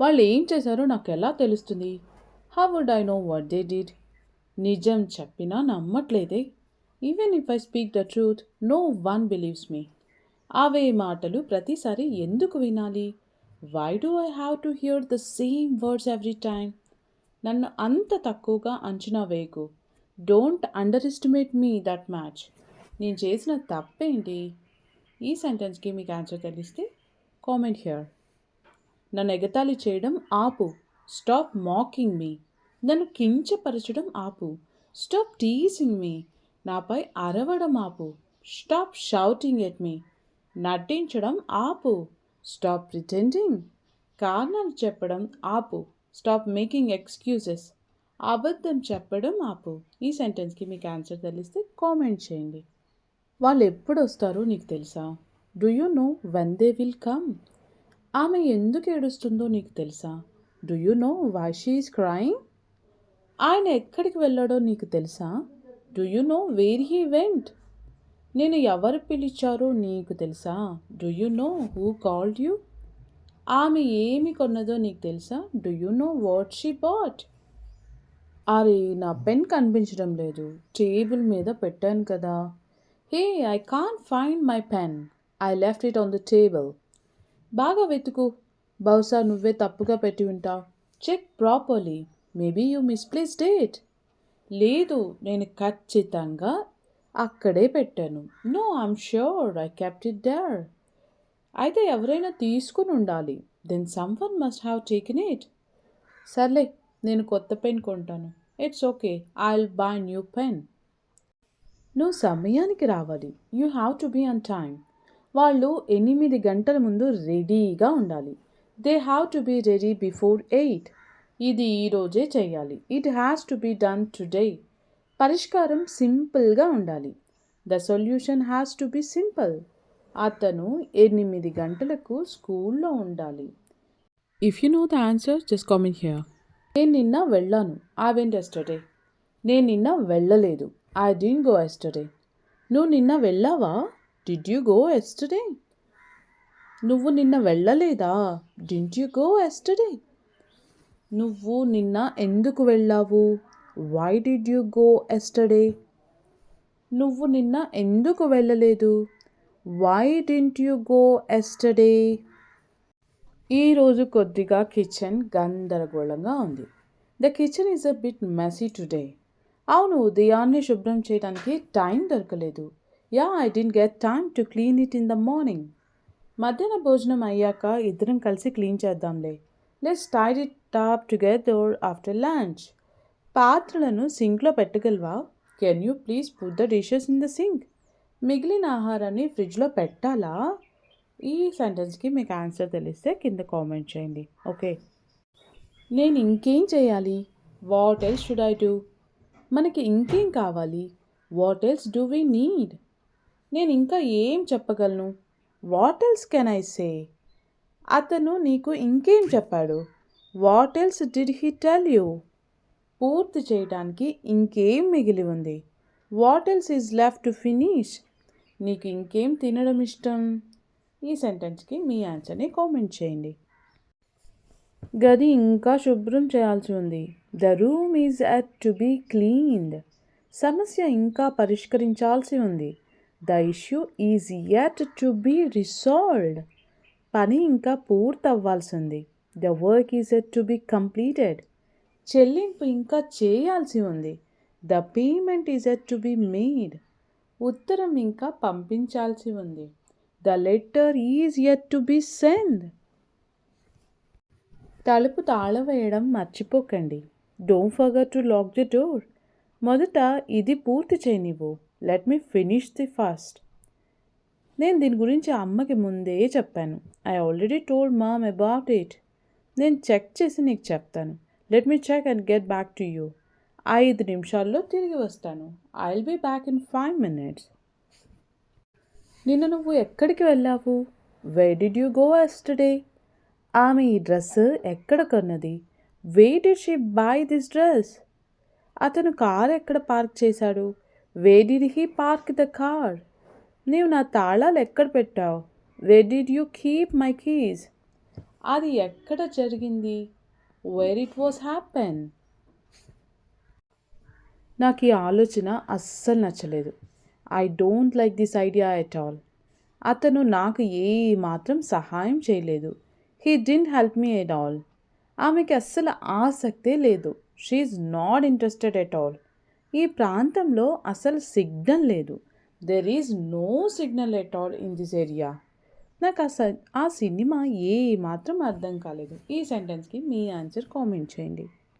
వాళ్ళు ఏం చేశారో నాకు ఎలా తెలుస్తుంది? How would I know what they did నిజం చెప్పినా నమ్మట్లేదే. Even if I speak the truth no one believes me అవే మాటలు ప్రతిసారి ఎందుకు వినాలి? Why do I have to hear the same words every time నన్ను అంత తక్కువగా అంచనా వేయకు. Don't underestimate me that much నేను చేసిన తప్పేంటి? ఈ సెంటెన్స్కి మీకు ఆన్సర్ తెలిస్తే కామెంట్ హియర్ నన్ను ఎగతాళి చేయడం ఆపు. Stop mocking me. నన్ను కించపరచడం ఆపు. Stop teasing me. నాపై అరవడం ఆపు. Stop shouting at me. నటించడం ఆపు. Stop pretending. కారణాలు చెప్పడం ఆపు. Stop making excuses. అబద్ధం చెప్పడం ఆపు. ఈ సెంటెన్స్కి మీకు ఆన్సర్ తెలిస్తే కామెంట్ చేయండి. వాళ్ళు ఎప్పుడు వస్తారో నీకు తెలుసా? Do you know when they will come? ఆమె ఎందుకు ఏడుస్తుందో నీకు తెలుసా? Do you know why she is crying ఆయన ఎక్కడికి వెళ్ళాడో నీకు తెలుసా? Do you know where he went నేను ఎవరు పిలిచారో నీకు తెలుసా? Do you know who called you ఆమె ఏమి కొన్నదో నీకు తెలుసా? Do you know what she bought అరే నా పెన్ కనిపించడం లేదు. టేబుల్ మీద పెట్టాను కదా. Hey I can't find my pen I left it on the table బాగా వెతుకు. బహుశా నువ్వే తప్పుగా పెట్టి ఉంటావు check properly. Maybe you misplaced it లేదు నేను ఖచ్చితంగా అక్కడే పెట్టాను. No I'm sure I kept it there అయితే ఎవరైనా తీసుకుని ఉండాలి. Then someone must have taken it. సర్లే నేను కొత్త పెన్ కొంటాను. It's okay I will buy new pen. నువ్వు సమయానికి రావాలి. You have to be on time. వాళ్ళు ఎనిమిది గంటల ముందు రెడీగా ఉండాలి. They have to be ready before eight ఇది ఈరోజే చేయాలి it has to be done today పరిష్కారం సింపుల్గా ఉండాలి. The solution has to be simple అతను ఎనిమిది గంటలకు స్కూల్లో ఉండాలి. If you know the answer just comment here నేను నిన్న వెళ్ళాను. ఐ వెంట్ ఎస్టర్డే నేను నిన్న వెళ్ళలేదు. ఐ డింట్ గో ఎస్టర్డే నువ్వు నిన్న వెళ్ళావా? డిడ్ యూ గో ఎస్టర్డే నువ్వు నిన్న వెళ్ళలేదా? డింట్ యూ గో ఎస్టర్డే నువ్వు నిన్న ఎందుకు వెళ్ళావు? Why did you go yesterday నువ్వు నిన్న ఎందుకు వెళ్ళలేదు? Why didn't you go yesterday ఈరోజు కొద్దిగా కిచెన్ గందరగోళంగా ఉంది. The kitchen is a bit messy today అవును ఉదయాన్నే శుభ్రం చేయడానికి టైం దొరకలేదు. Yeah I didn't get time to clean it in the morning మధ్యాహ్న భోజనం అయ్యాక ఇద్దరం కలిసి క్లీన్ చేద్దాంలే. Let's tidy it up together after lunch పాత్రలను సింక్లో పెట్టగలవా? Can you please put the dishes in the sink మిగిలిన ఆహారాన్ని ఫ్రిడ్జ్లో పెట్టాలా? ఈ సెంటెన్స్కి మీకు ఆన్సర్ తెలిస్తే కింద కామెంట్ చేయండి. ఓకే నేను ఇంకేం చేయాలి? What else should I do మనకి ఇంకేం కావాలి? What else do we need నేను ఇంకా ఏం చెప్పగలను? What else can I say అతను నీకు ఇంకేం చెప్పాడు? What else did he tell you పూర్తి చేయడానికి ఇంకేం మిగిలి ఉంది? What else is left to finish నీకు ఇంకేం తినడం ఇష్టం? ఈ సెంటెన్స్కి మీ ఆన్సర్ని కామెంట్ చేయండి. గది ఇంకా శుభ్రం చేయాల్సి ఉంది. The room is yet to be cleaned సమస్య ఇంకా పరిష్కరించాల్సి ఉంది. The issue is yet to be resolved పని ఇంకా పూర్తవ్వాల్సింది. The work is yet to be completed చెల్లింపు ఇంకా చేయాల్సి ఉంది. The payment is yet to be made ఉత్తరం ఇంకా పంపించాల్సి ఉంది. The letter is yet to be send తలుపు తాళం వేయడం మర్చిపోకండి. Don't forget to lock the door మొదట ఇది పూర్తి చేయనివ్వు. Let me finish the first. నేను దీని గురించి అమ్మకి ముందే చెప్పాను. I already told mom about it. నేను చెక్ చేసి నీకు చెప్తాను. Let me check and get back to you. ఐదు నిమిషాల్లో తిరిగి వస్తాను. I will be back in five minutes. నిన్న నువ్వు ఎక్కడికి వెళ్ళావు? Where did you go yesterday ఆమె ఈ డ్రెస్ ఎక్కడ కొన్నది? Where did she buy this dress అతను కార్ ఎక్కడ పార్క్ చేశాడు? Where did he park the car. నీవు నా తాళాలు ఎక్కడ పెట్టావు? Where did you keep my keys అది ఎక్కడ జరిగింది? వేర్ ఇట్ వాస్ హ్యాపెన్ నాకు ఈ ఆలోచన అస్సలు నచ్చలేదు. I don't like this idea at all అతను నాకు ఏ మాత్రం సహాయం చేయలేదు. He didn't help me at all ఆమెకి అస్సలు ఆసక్తే లేదు. She's not interested at all ఈ ప్రాంతంలో అసలు సిగ్నల్ లేదు. There is no signal at all in this area నాకు ఆ స ఆ సినిమా ఏ మాత్రం అర్థం కాలేదు. ఈ సెంటెన్స్కి మీ ఆన్సర్ కామెంట్ చేయండి.